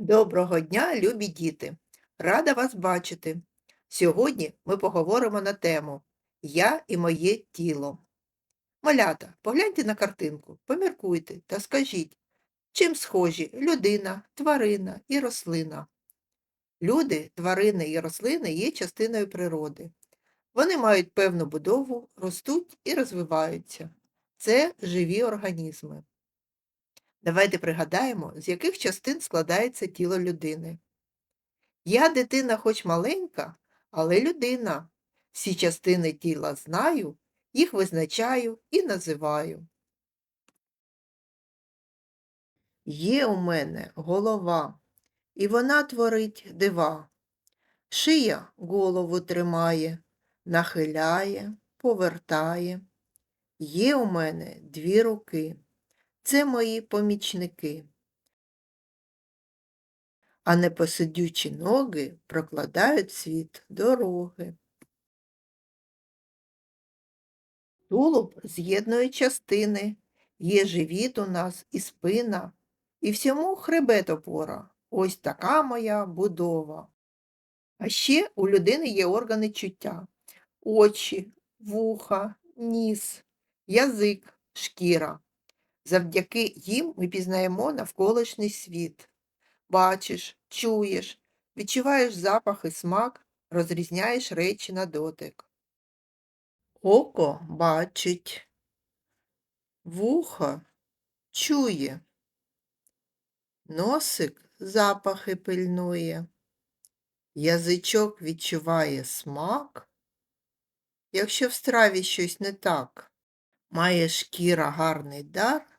Доброго дня, любі діти! Рада вас бачити. Сьогодні ми поговоримо на тему Я і моє тіло. Малята, погляньте на картинку, поміркуйте та скажіть, чим схожі людина, тварина і рослина. Люди, тварини і рослини є частиною природи. Вони мають певну будову, ростуть і розвиваються. Це живі організми. Давайте пригадаємо, з яких частин складається тіло людини. Я дитина хоч маленька, але людина. Всі частини тіла знаю, їх визначаю і називаю. Є у мене голова, і вона творить дива. Шия голову тримає, нахиляє, повертає. Є у мене дві руки. Це мої помічники. А непосидючі ноги прокладають світ дороги. Тулуб з'єднує частини, є живіт у нас і спина, і всьому хребет опора. Ось така моя будова. А ще у людини є органи чуття очі, вуха, ніс, язик, шкіра. Завдяки їм ми пізнаємо навколишній світ. Бачиш, чуєш, відчуваєш запах і смак, розрізняєш речі на дотик. Око бачить, вухо чує, носик запахи пильнує, язичок відчуває смак. Якщо в страві щось не так, має шкіра гарний дар,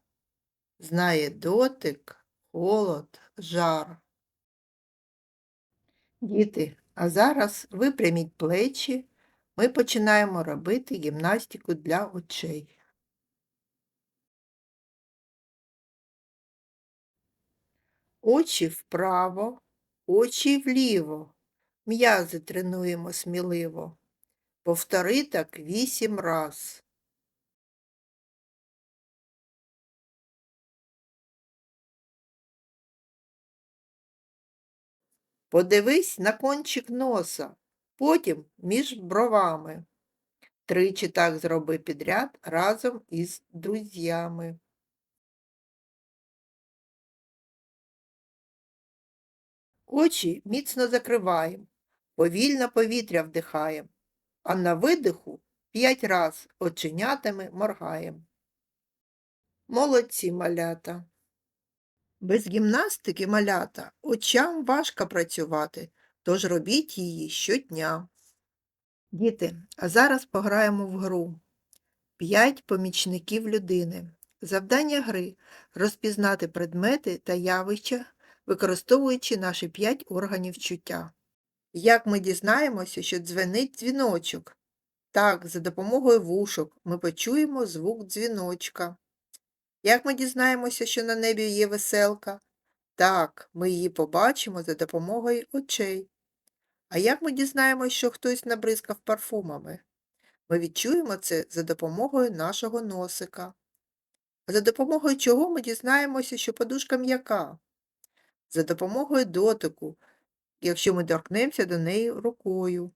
знає дотик, холод, жар. Діти, а зараз випряміть плечі, ми починаємо робити гімнастику для очей. Очі вправо, очі вліво, м'язи тренуємо сміливо. Повтори так вісім раз. Подивись на кончик носа, потім між бровами. Тричі так зроби підряд разом із друзями. Очі міцно закриваємо, повільно повітря вдихаємо, а на видиху п'ять раз оченятами моргаємо. Молодці малята! Без гімнастики малята очам важко працювати, тож робіть її щодня. Діти, а зараз пограємо в гру. П'ять помічників людини. Завдання гри розпізнати предмети та явища, використовуючи наші п'ять органів чуття. Як ми дізнаємося, що дзвенить дзвіночок? Так, за допомогою вушок ми почуємо звук дзвіночка. Як ми дізнаємося, що на небі є веселка? Так, ми її побачимо за допомогою очей. А як ми дізнаємося, що хтось набризкав парфумами? Ми відчуємо це за допомогою нашого носика. А за допомогою чого ми дізнаємося, що подушка м'яка? За допомогою дотику, якщо ми торкнемося до неї рукою.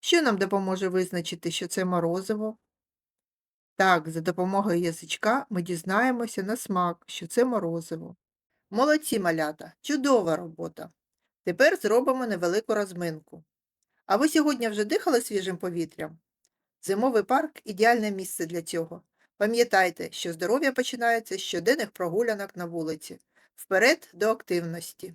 Що нам допоможе визначити, що це морозиво? Так, за допомогою язичка ми дізнаємося на смак, що це морозиво. Молодці малята, чудова робота. Тепер зробимо невелику розминку. А ви сьогодні вже дихали свіжим повітрям? Зимовий парк ідеальне місце для цього. Пам'ятайте, що здоров'я починається з щоденних прогулянок на вулиці. Вперед до активності!